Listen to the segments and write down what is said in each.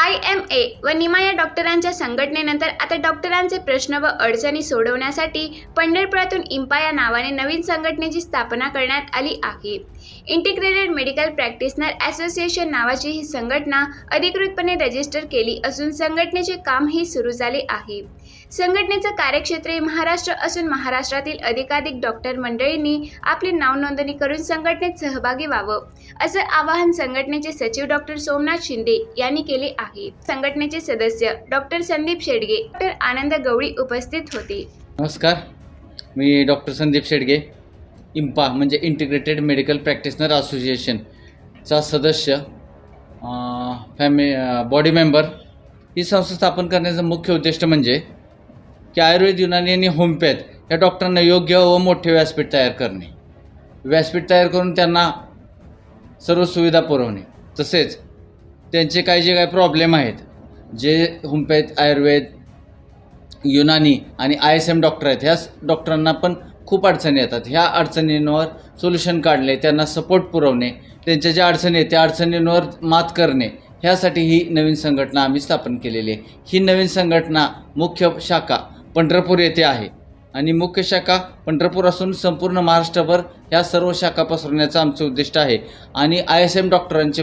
I M A व निमा या डॉक्टरांच्या संघटनेनंतर आता डॉक्टरांचे प्रश्न व अडचणी सोडवण्यासाठी पंढरपुरातून इम्पा या नावाने नवीन संघटनेची स्थापना करण्यात आली आहे. इंटिग्रेटेड मेडिकल प्रॅक्टिशनर असोसिएशन नावाची ही संघटना अधिकृतपणे रजिस्टर केली असून संघटनेचे कामही सुरू झाले आहे. संघटनेचं कार्यक्षेत्र हे महाराष्ट्र असून महाराष्ट्रातील अधिकाधिक डॉक्टर मंडळींनी आपली नाव नोंदणी करून संघटनेत सहभागी व्हावं असं आवाहन संघटनेचे सचिव डॉक्टर सोमनाथ शिंदे यांनी केले आहे. संघटनेचे सदस्य डॉक्टर संदीप शेडगे डॉक्टर आनंद गवळी उपस्थित होते. नमस्कार मी डॉक्टर संदीप शेडगे इम्पा म्हणजे इंटिग्रेटेड मेडिकल प्रॅक्टिशनर असोसिएशनचा सदस्य फॅमि बॉडी मेंबर ही संस्था स्थापन करण्याचा मुख्य उद्दिष्ट म्हणजे की आयुर्वेद युनानी आणि होमिओपॅथ या डॉक्टरांना योग्य व मोठे व्यासपीठ तयार करणे. व्यासपीठ तयार करून त्यांना सर्व सुविधा पुरवणे. तसेच त्यांचे काही जे काही प्रॉब्लेम आहेत जे होमिओपॅथ आयुर्वेद युनानी आणि आय एस एम डॉक्टर आहेत ह्या डॉक्टरांना पण खूप अडचणी येतात. ह्या अडचणींवर सोल्युशन काढणे त्यांना सपोर्ट पुरवणे त्यांच्या ज्या अडचणी आहेत त्या अडचणींवर मात करणे ह्यासाठी ही नवीन संघटना आम्ही स्थापन केलेली आहे. ही नवीन संघटना मुख्य शाखा पंढरपूर येथे आहे. आणि मुख्य शाखा पंढरपूर असून संपूर्ण महाराष्ट्रभर ह्या सर्व शाखा पसरवण्याचं आमचं उद्दिष्ट आहे. आणि आय एस एम डॉक्टरांचे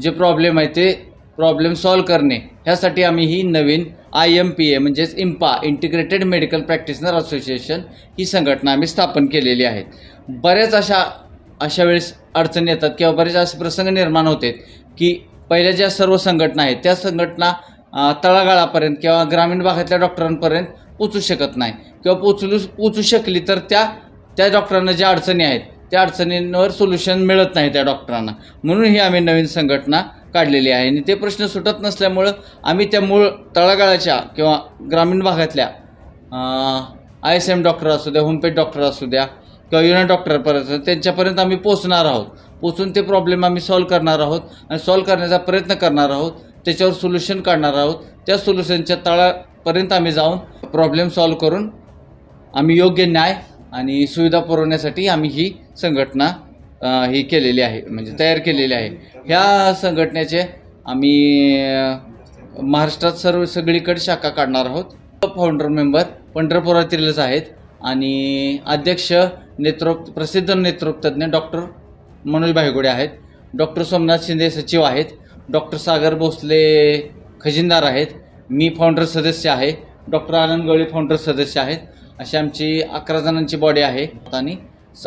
जे प्रॉब्लेम आहे ते प्रॉब्लेम सॉल्व करणे ह्यासाठी आम्ही ही नवीन आय एम पी ए म्हणजेच IMPA integrated medical practitioner association ही संघटना आम्ही स्थापन केलेली आहे. बऱ्याच अशा अशा वेळेस अडचणी येतात किंवा बरेच असे प्रसंग निर्माण होते की पहिल्या ज्या सर्व संघटना आहेत त्या संघटना तळागाळापर्यंत किंवा ग्रामीण भागातल्या डॉक्टरांपर्यंत पोचू शकत नाही. किंवा पोचलू पोचू शकली तर त्या त्या डॉक्टरांना ज्या अडचणी आहेत त्या अडचणींवर सोल्युशन मिळत नाही त्या डॉक्टरांना म्हणून ही आम्ही नवीन संघटना काढलेली आहे. आणि ते प्रश्न सुटत नसल्यामुळं आम्ही त्या मूळ तळागाळाच्या किंवा ग्रामीण भागातल्या आय एस एम डॉक्टर असू द्या होमपेड डॉक्टर असू द्या किंवा युनियन डॉक्टरपर्यंत त्यांच्यापर्यंत आम्ही पोचणार आहोत. पोचून ते प्रॉब्लेम आम्ही सॉल्व करणार आहोत. आणि सॉल्व करण्याचा प्रयत्न करणार आहोत. त्याच्यावर सोल्युशन काढणार आहोत. त्या सोल्युशनच्या तळा पर्यंत आम्ही जाऊन प्रॉब्लेम सॉल्व करून आम्ही योग्य न्याय आणि सुविधा पुरवण्यासाठी आम्ही ही संघटना अ, ही केलेली आहे म्हणजे तयार केलेली आहे. ह्या संघटनेचे आम्ही अ, महाराष्ट्रात सर्व सगळीकडे शाखा काढणार आहोत. फाउंडर मेंबर पंढरपुरातीलच आहेत आणि अध्यक्ष नेतृत्व प्रसिद्ध नेतृत्वज्ञ डॉक्टर मनोज भाईगुडे आहेत. डॉक्टर सोमनाथ शिंदे सचिव आहेत. डॉक्टर सागर भोसले खजिनदार आहेत. मी फाउंडर सदस्य आहे. डॉक्टर आनंद गवळी फाउंडर सदस्य आहेत. अशी आमची अकरा जणांची बॉडी आहे. आणि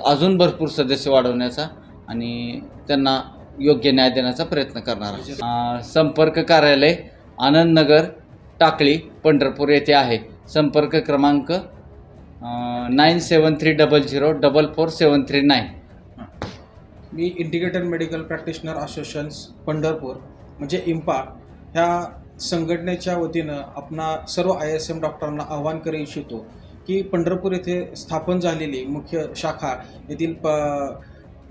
अजून भरपूर सदस्य वाढवण्याचा आणि त्यांना योग्य न्याय देण्याचा प्रयत्न करणार आहे. संपर्क कार्यालय आनंदनगर टाकळी पंढरपूर येथे आहे. संपर्क क्रमांक nine seven three double zero double four seven three nine. मी integrated medical practitioner associations Pandharpur म्हणजे इम्पा ह्या संघटनेच्या वतीनं आपणा सर्व आय एस एम डॉक्टरांना आवाहन करू इच्छितो की पंढरपूर येथे स्थापन झालेली मुख्य शाखा येथील प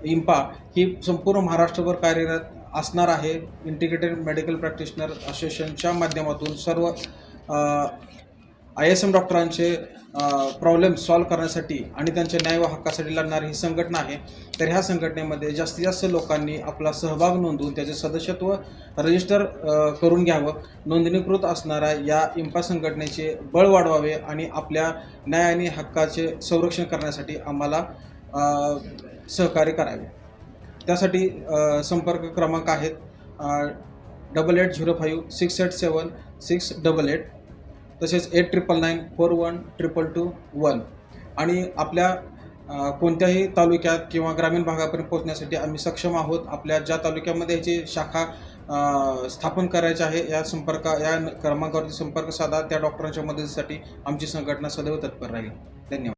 इम्पा ही संपूर्ण महाराष्ट्रभर कार्यरत असणार आहे. इंटिग्रेटेड मेडिकल प्रॅक्टिशनर असोसिएशनच्या माध्यमातून सर्व आय एस एम डॉक्टरांचे प्रॉब्लेम सॉल्व करण्यासाठी आणि त्यांच्या न्याय व हक्कासाठी लढणारी ही संघटना आहे तर ह्या संघटनेमध्ये जास्तीत जास्त लोकांनी आपला सहभाग नोंदवून त्याचे सदस्यत्व रजिस्टर करून घ्यावं. नोंदणीकृत असणाऱ्या या इम्पा संघटनेचे बळ वाढवावे आणि आपल्या न्याय आणि हक्काचे संरक्षण करण्यासाठी आम्हाला सहकार्य करावे. त्यासाठी संपर्क क्रमांक आहेत double eight zero five six eight seven six double eight तसेच eight triple nine four one triple two one आणि आपल्या कोणत्याही तालुक्यात किंवा ग्रामीण भागापर्यंत पोहोचण्यासाठी आम्ही सक्षम आहोत. आपल्या ज्या तालुक्यामध्ये याची शाखा स्थापन करायची आहे या संपर्क या क्रमांकावरती संपर्क साधा. त्या डॉक्टरांच्या मदतीसाठी आमची संघटना सदैव तत्पर राहील. धन्यवाद.